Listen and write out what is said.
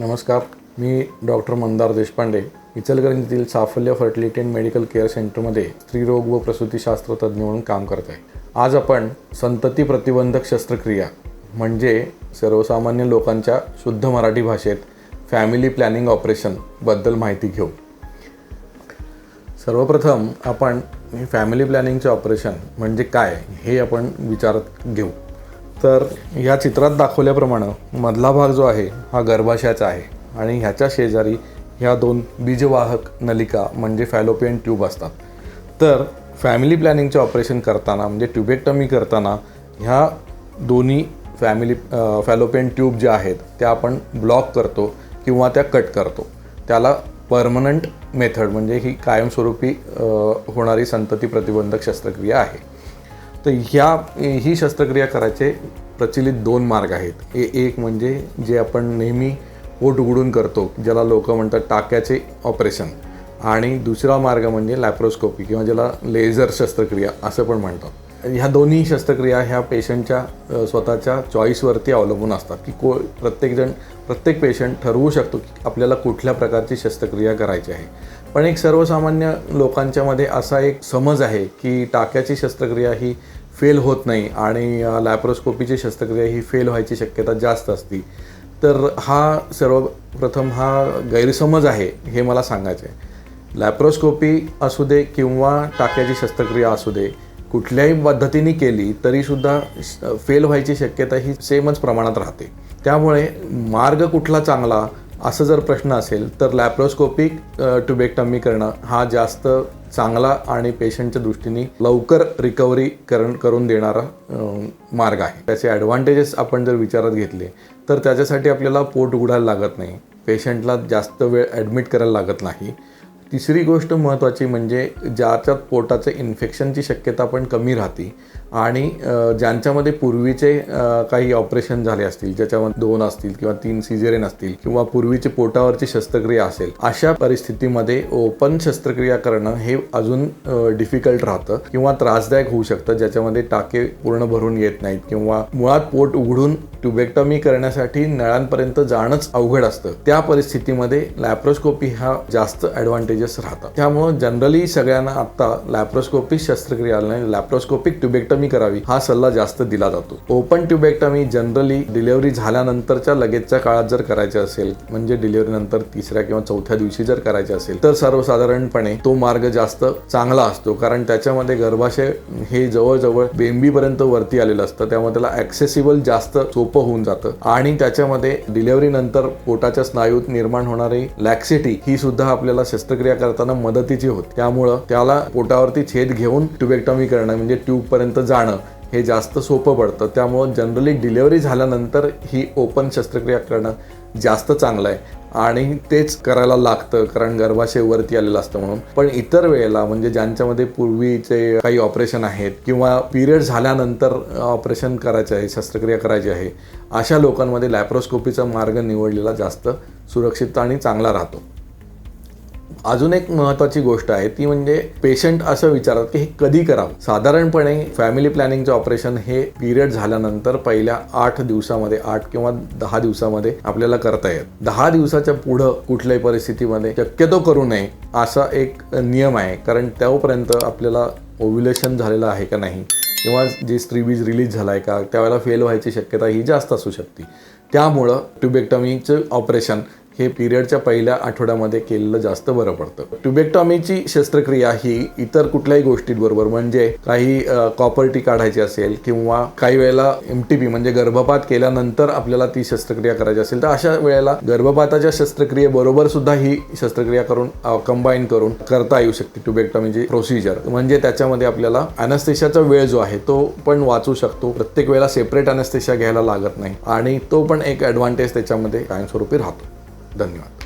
नमस्कार मी doctor Mandar Deshpande इचलकरंजीतील Saphalya fertility and medical care सेंटरमध्ये स्त्रीरोग व प्रसूतीशास्त्र तज्ज्ञ म्हणून काम करत आहे. आज आपण संतती प्रतिबंधक शस्त्रक्रिया म्हणजे सर्वसामान्य लोकांच्या शुद्ध मराठी भाषेत फॅमिली प्लॅनिंग ऑपरेशनबद्दल माहिती घेऊ. सर्वप्रथम आपण फॅमिली प्लॅनिंगचे ऑपरेशन म्हणजे काय हे आपण विचारात घेऊ. तर ह्या चित्रात दाखवल्याप्रमाणे मधला भाग जो आहे हा गर्भाशयाचा आहे. आणि ह्याच्या शेजारी ह्या दोन बीजवाहक नलिका म्हणजे फॅलोपियन ट्यूब असतात. तर फॅमिली प्लॅनिंगचे ऑपरेशन करताना म्हणजे ट्युबेक्टमी करताना ह्या दोन्ही फॅमिली फॅलोपियन ट्यूब ज्या आहेत त्या आपण ब्लॉक करतो किंवा त्या कट करतो. त्याला परमनंट मेथड म्हणजे ही कायमस्वरूपी होणारी संतती प्रतिबंधक शस्त्रक्रिया आहे. तर ह्या ही शस्त्रक्रिया करायचे प्रचलित दोन मार्ग आहेत. ए एक म्हणजे जे आपण नेहमी पोट उघडून करतो ज्याला लोक म्हणतात टाक्याचे ऑपरेशन. आणि दुसरा मार्ग म्हणजे लॅप्रोस्कोपी किंवा ज्याला लेझर शस्त्रक्रिया असं पण म्हणतात. ह्या दोन्ही शस्त्रक्रिया ह्या पेशंटच्या स्वतःच्या चॉईसवरती अवलंबून असतात की को प्रत्येकजण प्रत्येक पेशंट ठरवू शकतो की आपल्याला कुठल्या प्रकारची शस्त्रक्रिया करायची आहे. पण एक सर्वसामान्य लोकांच्यामध्ये असा एक समज आहे की टाक्याची शस्त्रक्रिया ही फेल होत नाही आणि लॅप्रोस्कोपीची शस्त्रक्रिया ही फेल व्हायची शक्यता जास्त असती. तर हा सर्वप्रथम हा गैरसमज आहे हे मला सांगायचं आहे लॅप्रोस्कोपी असू दे किंवा टाक्याची शस्त्रक्रिया असू दे कुठल्याही पद्धतीने केली तरीसुद्धा फेल व्हायची शक्यता ही सेमच प्रमाणात राहते. त्यामुळे मार्ग कुठला चांगला असं जर प्रश्न असेल तर लॅप्रोस्कोपिक ट्युबेक्टमी करणं हा जास्त चांगला आणि पेशंटच्या दृष्टीने लवकर रिकव्हरी करण करून देणारा मार्ग आहे. त्याचे ॲडव्हान्टेजेस आपण जर विचारात घेतले तर त्याच्यासाठी आपल्याला पोट उघडायला लागत नाही. पेशंटला जास्त वेळ ॲडमिट करायला लागत नाही. तिसरी गोष्ट महत्त्वाची म्हणजे ज्याच्यात पोटाचं इन्फेक्शनची शक्यता पण कमी राहते आणि ज्यांच्यामध्ये पूर्वीचे काही ऑपरेशन झाले असतील ज्याच्यामध्ये दोन असतील किंवा तीन सिजेरियन असतील किंवा पूर्वीची पोटावरची शस्त्रक्रिया असेल अशा परिस्थितीमध्ये ओपन शस्त्रक्रिया करणं हे अजून डिफिकल्ट राहतं किंवा त्रासदायक होऊ शकतं ज्याच्यामध्ये टाके पूर्ण भरून येत नाहीत किंवा मुळात पोट उघडून ट्युबेक्टमी करण्यासाठी नळांपर्यंत जाणंच अवघड असतं. त्या परिस्थितीमध्ये लॅप्रोस्कोपी हा जास्त ॲडव्हान्टेजेस राहतात. त्यामुळं जनरली सगळ्यांना आता लॅप्रोस्कोपिक शस्त्रक्रिया लॅप्रोस्कोपिक ट्युबेक्टमी करावी हा सल्ला जास्त दिला जातो. ओपन ट्युबेक्टमी जनरली डिलिव्हरी झाल्यानंतरच्या लगेचच्या काळात जर करायचे असेल म्हणजे डिलिव्हरी नंतर तिसऱ्या किंवा चौथ्या दिवशी जर करायचे असेल तर सर्वसाधारणपणे तो मार्ग जास्त चांगला असतो. कारण त्याच्यामध्ये गर्भाशय हे जवळजवळ बेंबीपर्यंत वरती आलेलं असतं. त्यामुळे त्याला ऍक्सेसिबल जास्त सोपं होऊन जातं. आणि त्याच्यामध्ये डिलिव्हरी नंतर पोटाच्या स्नायूत निर्माण होणारी लॅक्सिटी ही सुद्धा आपल्याला शस्त्रक्रिया करताना मदतीची होत. त्यामुळं त्याला पोटावरती छेद घेऊन ट्युबेक्टॉमी करणं म्हणजे ट्यूब पर्यंत जाणं हे जास्त सोपं पडतं. त्यामुळं जनरली डिलिव्हरी झाल्यानंतर ही ओपन शस्त्रक्रिया करणं जास्त चांगलं आहे आणि तेच करायला लागतं कारण गर्भाशय वरती आलेलं असतं म्हणून. पण इतर वेळेला म्हणजे ज्यांच्यामध्ये पूर्वीचे काही ऑपरेशन आहेत किंवा पिरियड झाल्यानंतर ऑपरेशन करायचे आहे शस्त्रक्रिया करायची आहे अशा लोकांमध्ये लॅप्रोस्कोपीचा मार्ग निवडलेला जास्त सुरक्षित आणि चांगला राहतो. अजून एक महत्त्वाची गोष्ट आहे ती म्हणजे पेशंट असं विचारतात की हे कधी करावं? साधारणपणे फॅमिली प्लॅनिंगचं ऑपरेशन हे पिरियड झाल्यानंतर पहिल्या आठ दिवसामध्ये आठ किंवा दहा दिवसामध्ये आपल्याला करता येत. दहा दिवसाच्या पुढं कुठल्याही परिस्थितीमध्ये शक्यतो करू नये असा एक नियम आहे. कारण त्यापर्यंत आपल्याला ओव्युलेशन झालेलं आहे का नाही किंवा जे स्त्रीबीज रिलीज झाला आहे का त्यावेळेला फेल व्हायची शक्यता ही जास्त असू शकते. त्यामुळं ट्युबेक्टॉमीचं ऑपरेशन हे पिरियडच्या पहिल्या आठवड्यामध्ये केलेलं जास्त बरं पडतं. ट्युबेक्टॉमीची शस्त्रक्रिया ही इतर कुठल्याही गोष्टींबरोबर म्हणजे काही कॉपर्टी काढायची असेल किंवा काही वेळेला एमटीपी म्हणजे गर्भपात केल्यानंतर आपल्याला ती शस्त्रक्रिया करायची असेल तर अशा वेळेला गर्भपाताच्या शस्त्रक्रियेबरोबर सुद्धा ही शस्त्रक्रिया करून कंबाईन करून करता येऊ शकते ट्युबेक्टॉमीची प्रोसिजर म्हणजे त्याच्यामध्ये आपल्याला अॅनस्थेशियाचा वेळ जो आहे तो पण वाचू शकतो. प्रत्येक वेळेला सेपरेट अॅनस्थेशिया घ्यायला लागत नाही. आणि तो पण एक ॲडव्हान्टेज त्याच्यामध्ये कायमस्वरूपी राहतो. धन्यवाद.